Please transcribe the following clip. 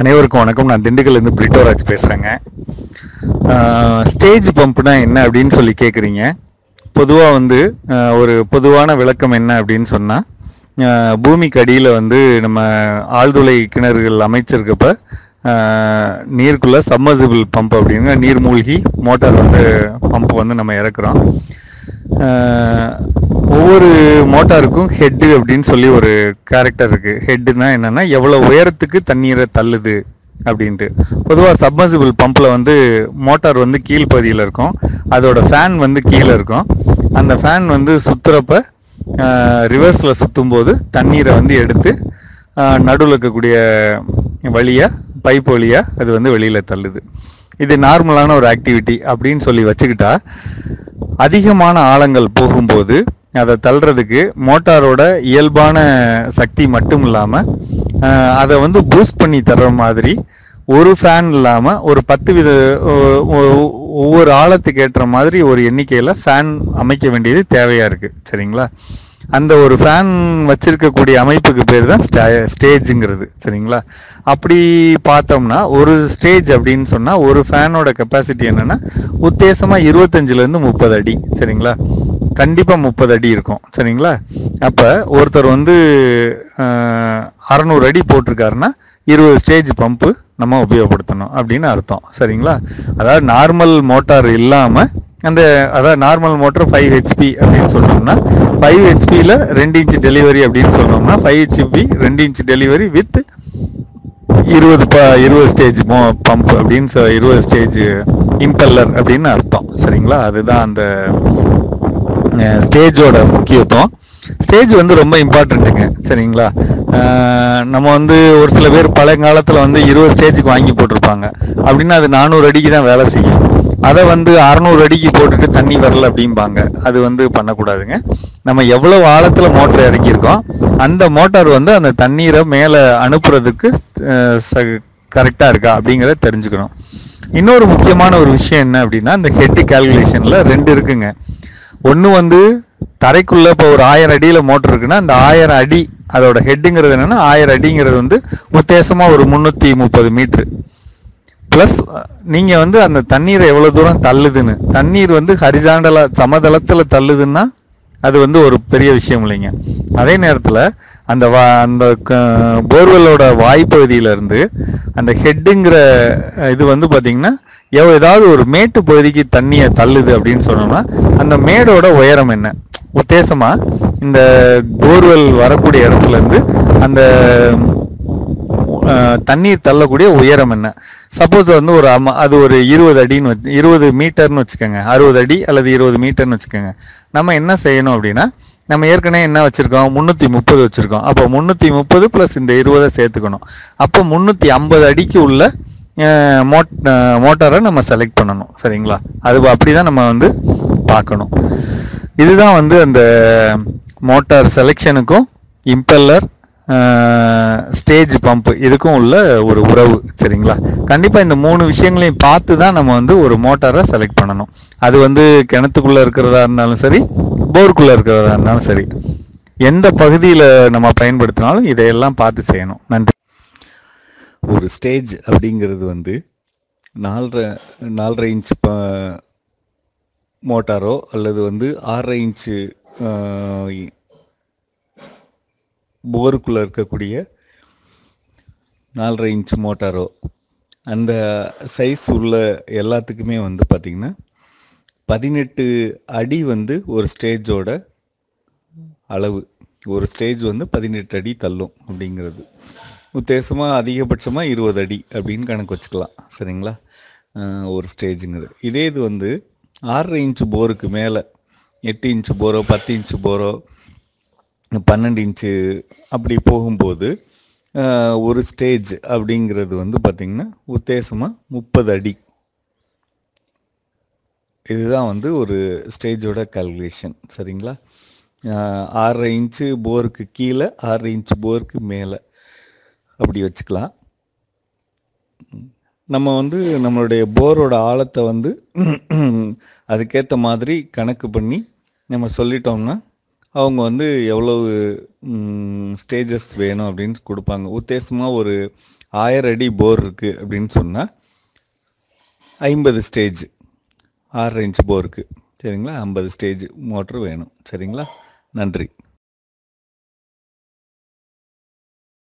அனைவருக்கும் வணக்கம். நான் திண்டுக்கல்லேருந்து பிரிட்டோராஜ் பேசுகிறேங்க ஸ்டேஜ் பம்ப்னா என்ன அப்படின்னு சொல்லி கேட்குறீங்க பொதுவாக வந்து ஒரு பொதுவான விளக்கம் என்ன அப்படின்னு சொன்னால் பூமிக்கு அடியில் வந்து நம்ம ஆழ்துளை கிணறுகள் அமைச்சிருக்கப்ப நீருக்குள்ளே சம்மர்சிபிள் பம்ப் அப்படிங்கிற நீர்மூழ்கி மோட்டார் வந்து பம்ப் வந்து நம்ம இறக்குறோம். ஒவ்வொரு மோட்டாருக்கும் ஹெட்டு அப்படின்னு சொல்லி ஒரு கேரக்டர் இருக்குது ஹெட்டுனா என்னன்னா எவ்வளோ உயரத்துக்கு தண்ணீரை தள்ளுது அப்படின்ட்டு. பொதுவாக சப்மர்சிபிள் பம்பில் வந்து மோட்டார் வந்து கீழ்ப்பகுதியில் இருக்கும். அதோட ஃபேன் வந்து கீழே இருக்கும். அந்த ஃபேன் வந்து சுத்துறப்ப ரிவர்ஸில் சுற்றும் போது தண்ணீரை வந்து எடுத்து நடுவில் இருக்கக்கூடிய வழியாக பைப் வழியாக அது வந்து வெளியில் தள்ளுது. இது நார்மலான ஒரு ஆக்டிவிட்டி அப்படின்னு சொல்லி வச்சுக்கிட்டா அதிகமான ஆழங்கள் போகும்போது அதை தள்ளுறதுக்கு மோட்டாரோட இயல்பான சக்தி மட்டும் இல்லாமல் அதை வந்து பூஸ்ட் பண்ணி தர்ற மாதிரி ஒரு ஃபேன் இல்லாமல் ஒரு பத்து வித ஒவ்வொரு ஆழத்துக்கு ஏற்ற மாதிரி ஒரு எண்ணிக்கையில் ஃபேன் அமைக்க வேண்டியது தேவையாக இருக்குது சரிங்களா? அந்த ஒரு ஃபேன் வச்சிருக்கக்கூடிய அமைப்புக்கு பேர் தான் ஸ்டேஜுங்கிறது சரிங்களா? அப்படி பார்த்தோம்னா ஒரு ஸ்டேஜ் அப்படின்னு சொன்னால் ஒரு ஃபேனோட கெப்பாசிட்டி என்னென்னா உத்தேசமாக இருபத்தஞ்சிலேருந்து முப்பது அடி சரிங்களா? கண்டிப்பாக முப்பது அடி இருக்கும் சரிங்களா? அப்போ ஒருத்தர் வந்து அறநூறு அடி போட்டிருக்காருன்னா இருபது ஸ்டேஜ் பம்பு நம்ம உபயோகப்படுத்தணும் அப்படின்னு அர்த்தம் சரிங்களா? அதாவது நார்மல் மோட்டார் இல்லாமல் அந்த அதாவது நார்மல் மோட்டர் ஃபைவ் ஹெச்பி அப்படின்னு சொன்னோம்னா ஃபைவ் ஹெச்பியில் ரெண்டு இன்ச் டெலிவரி அப்படின்னு சொன்னோம்னா ஃபைவ் ஹெச்பி ரெண்டு இன்ச் டெலிவரி வித் இருபது ப இருபது ஸ்டேஜ் மோ பம்ப் அப்படின்னு சொ- இருபது ஸ்டேஜ் இம்பெல்லர் அப்படின்னு அர்த்தம். சரிங்களா? அதுதான் அந்த ஸ்டேஜோட முக்கியத்துவம். ஸ்டேஜ் வந்து ரொம்ப இம்பார்ட்டண்ட்டுங்க சரிங்களா? நம்ம வந்து ஒரு சில பேர் பழங்காலத்தில் வந்து இருபது ஸ்டேஜுக்கு வாங்கி போட்டிருப்பாங்க. அப்படின்னா அது நானூறு அடிக்கு தான் வேலை செய்யும். அதை வந்து அறநூறு அடிக்கு போட்டுட்டு தண்ணி வரல அப்படிம்பாங்க. அது வந்து பண்ணக்கூடாதுங்க. நம்ம எவ்வளவு ஆழத்தில் மோட்டர் இறக்கியிருக்கோம் அந்த மோட்டார் வந்து அந்த தண்ணீரை மேலே அனுப்புறதுக்கு கரெக்டாக இருக்கா அப்படிங்கிறத தெரிஞ்சுக்கணும். இன்னொரு முக்கியமான ஒரு விஷயம் என்ன அப்படின்னா இந்த ஹெட் கால்குலேஷனில் ரெண்டு இருக்குங்க. ஒன்று வந்து தரைக்குள்ளே இப்போ ஒரு ஆயிரம் அடியில் மோட்டர் இருக்குன்னா அந்த ஆயிரம் அடி அதோட ஹெட்டுங்கிறது என்னென்னா ஆயிரம் அடிங்கிறது வந்து உத்தேசமாக ஒரு முந்நூற்றி முப்பது மீட்ரு ப்ளஸ் நீங்கள் வந்து அந்த தண்ணீரை எவ்வளோ தூரம் தள்ளுதுன்னு தண்ணீர் வந்து ஹரிசாண்டலாக சமதளத்தில் தள்ளுதுன்னா அது வந்து ஒரு பெரிய விஷயம் இல்லைங்க. அதே நேரத்தில் அந்த வா அந்த போர்வெல்லோட வாய்ப்பகுதியிலேருந்து அந்த ஹெட்டுங்கிற இது வந்து பார்த்திங்கன்னா எவ் ஏதாவது ஒரு மேட்டு பகுதிக்கு தண்ணியை தள்ளுது அப்படின்னு சொன்னோம்னா அந்த மேடோட உயரம் என்ன? உத்தேசமாக இந்த போர்வெல் வரக்கூடிய இடத்துலேருந்து அந்த தண்ணீர் தள்ளக்கூடிய உயரம் என்ன? சப்போஸ் வந்து ஒரு அம்மா அது ஒரு இருபது அடின்னு வச்சு இருபது மீட்டர்னு வச்சுக்கோங்க. அறுபது அடி அல்லது இருபது மீட்டர்னு வச்சுக்கோங்க. நம்ம என்ன செய்யணும் அப்படின்னா நம்ம ஏற்கனவே என்ன வச்சுருக்கோம்? முந்நூற்றி முப்பது வச்சுருக்கோம். அப்போ முந்நூற்றி முப்பது ப்ளஸ் இந்த இருபதை சேர்த்துக்கணும். அப்போ முந்நூற்றி ஐம்பது அடிக்கு உள்ள மோட் மோட்டாரை நம்ம செலக்ட் பண்ணணும். சரிங்களா? அது அப்படி தான் நம்ம வந்து பார்க்கணும். இதுதான் வந்து அந்த மோட்டார் செலெக்ஷனுக்கும் இம்பெல்லர் ஸ்டேஜ் பம்ப் இதுக்கும் உள்ள ஒரு உறவு சரிங்களா? கண்டிப்பாக இந்த மூணு விஷயங்களையும் பார்த்து தான் நம்ம வந்து ஒரு மோட்டாரை செலக்ட் பண்ணணும். அது வந்து கிணத்துக்குள்ளே இருக்கிறதா இருந்தாலும் சரி போருக்குள்ளே இருக்கிறதா இருந்தாலும் சரி எந்த பகுதியில் நம்ம பயன்படுத்தினாலும் இதையெல்லாம் பார்த்து செய்யணும். நன்றி. ஒரு ஸ்டேஜ் அப்படிங்கிறது வந்து நாலரை நாலரை இன்ச் ப மோட்டாரோ அல்லது வந்து ஆறரை இன்ச்சு போருக்குள்ளே இருக்கக்கூடிய நாலரை இன்ச் மோட்டாரோ அந்த சைஸ் உள்ள எல்லாத்துக்குமே வந்து பார்த்திங்கன்னா பதினெட்டு அடி வந்து ஒரு ஸ்டேஜோட அளவு. ஒரு ஸ்டேஜ் வந்து பதினெட்டு அடி தள்ளும் அப்படிங்கிறது. உத்தேசமாக அதிகபட்சமாக இருபது அடி அப்படின்னு கணக்கு வச்சுக்கலாம். சரிங்களா? ஒரு ஸ்டேஜுங்கிறது இதே இது வந்து ஆறரை இன்ச்சு போருக்கு மேலே எட்டு இன்ச்சு போரோ பத்து இன்ச்சு போரோ பன்னெண்டு இன்ச்சு அப்படி போகும்போது ஒரு ஸ்டேஜ் அப்படிங்கிறது வந்து பார்த்திங்கன்னா உத்தேசமாக முப்பது அடி. இதுதான் வந்து ஒரு ஸ்டேஜோட கால்குலேஷன் சரிங்களா? ஆறரை இன்ச்சு போருக்கு கீழே ஆறரை இன்ச்சு போருக்கு மேலே. அப்படி வச்சுக்கலாம். நம்ம வந்து நம்மளுடைய போரோட ஆழத்தை வந்து அதுக்கேற்ற மாதிரி கணக்கு பண்ணி நம்ம சொல்லிட்டோம்னா அவங்க வந்து எவ்வளவு ஸ்டேஜஸ் வேணும் அப்படின்னு கொடுப்பாங்க. உத்தேசமாக ஒரு ஆயிரம் அடி போர் இருக்குது அப்படின்னு சொன்னால் ஐம்பது ஸ்டேஜ் ஆறரை இன்ச் போருக்கு சரிங்களா? ஐம்பது ஸ்டேஜ் மோட்ரு வேணும். சரிங்களா? நன்றி.